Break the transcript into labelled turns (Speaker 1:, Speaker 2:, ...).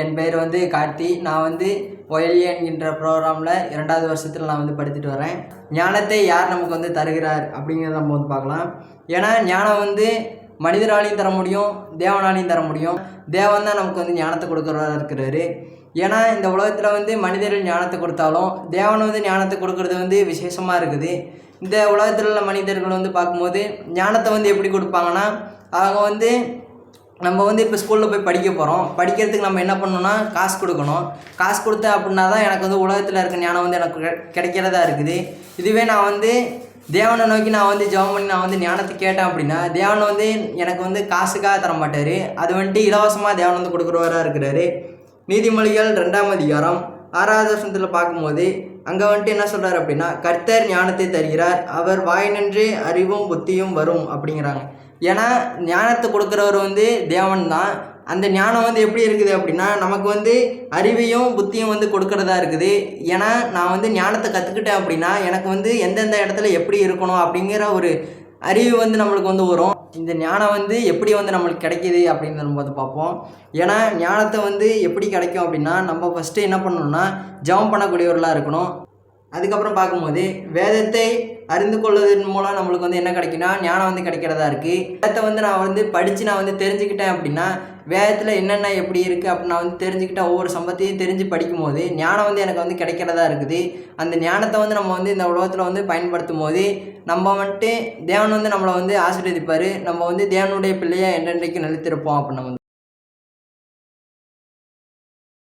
Speaker 1: என் பெயர் வந்து கார்த்தி. நான் வந்து ஒயல்ஏ என்கின்ற ப்ரோக்ராமில் இரண்டாவது வருஷத்தில் நான் வந்து படித்துட்டு வரேன். ஞானத்தை யார் நமக்கு வந்து தருகிறார் அப்படிங்கிறத நம்ம வந்து பார்க்கலாம். ஏன்னா ஞானம் வந்து மனிதராலையும் தர முடியும் தேவனாலையும் தர முடியும். தேவன் தான் நமக்கு வந்து ஞானத்தை கொடுக்குறவராக இருக்கிறாரு. ஏன்னா இந்த உலகத்தில் வந்து மனிதர்கள் ஞானத்தை கொடுத்தாலும் தேவன் வந்து ஞானத்தை கொடுக்கறது வந்து விசேஷமாக இருக்குது. இந்த உலகத்தில் உள்ள மனிதர்கள் வந்து பார்க்கும்போது ஞானத்தை வந்து எப்படி கொடுப்பாங்கன்னா அவங்க வந்து நம்ம வந்து இப்போ ஸ்கூலில் போய் படிக்க போகிறோம் படிக்கிறதுக்கு நம்ம என்ன பண்ணணும்னா காசு கொடுக்கணும். காசு கொடுத்தேன் அப்படின்னா தான் எனக்கு வந்து உலகத்தில் இருக்க ஞானம் வந்து எனக்கு கிடைக்கிறதா இருக்குது. இதுவே நான் வந்து தேவனை நோக்கி நான் வந்து ஜெபம் பண்ணி நான் வந்து ஞானத்தை கேட்டேன் அப்படின்னா தேவனை வந்து எனக்கு வந்து காசுக்காக தர மாட்டார் அது வந்துட்டு இலவசமாக தேவன் வந்து கொடுக்குறவராக இருக்கிறாரு. நீதிமொழிகள் ரெண்டாம் அதிகாரம் ஆறாவது வருஷத்தில் பார்க்கும்போது அங்கே வந்துட்டு என்ன சொல்கிறார் அப்படின்னா கர்த்தர் ஞானத்தை தருகிறார். அவர் வாய் நின்று அறிவும் புத்தியும் வரும் அப்படிங்கிறாங்க. ஏன்னா ஞானத்தை கொடுக்குறவர் வந்து தேவன் தான் அந்த ஞானம் வந்து எப்படி இருக்குது அப்படின்னா நமக்கு வந்து அறிவையும் புத்தியும் வந்து கொடுக்கறதா இருக்குது. ஏன்னா நான் வந்து ஞானத்தை கற்றுக்கிட்டேன் அப்படின்னா எனக்கு வந்து எந்தெந்த இடத்துல எப்படி இருக்கணும் அப்படிங்கிற ஒரு அறிவு வந்து நம்மளுக்கு வந்து வரும். இந்த ஞானம் வந்து எப்படி வந்து நம்மளுக்கு கிடைக்கிது அப்படின்னு நம்ம வந்து பார்ப்போம். ஏன்னா ஞானத்தை வந்து எப்படி கிடைக்கும் அப்படின்னா நம்ம ஃபஸ்ட்டு என்ன பண்ணணும்னா ஜெபம் பண்ணக்கூடியவர்களாக இருக்கணும். அதுக்கப்புறம் பார்க்கும்போது வேதத்தை அறிந்து கொள்வதன் மூலம் நம்மளுக்கு வந்து என்ன கிடைக்குன்னா ஞானம் வந்து கிடைக்கிறதா இருக்குது வேதத்தை வந்து நான் வந்து படித்து நான் வந்து தெரிஞ்சுக்கிட்டேன் அப்படின்னா வேதத்தில் என்னென்ன எப்படி இருக்குது அப்படின்னு நான் வந்து தெரிஞ்சுக்கிட்டேன் ஒவ்வொரு சம்பத்தையும் தெரிஞ்சு படிக்கும்போது ஞானம் வந்து எனக்கு வந்து கிடைக்கிறதா இருக்குது. அந்த ஞானத்தை வந்து நம்ம வந்து இந்த உலகத்தில் வந்து பயன்படுத்தும் போது நம்ம வந்துட்டு தேவன் வந்து நம்மளை வந்து ஆசீர்வதிப்பார். நம்ம வந்து தேவனுடைய பிள்ளையை என்றென்றைக்கு நிலைத்திருப்போம் அப்படின்னு நம்ம வந்து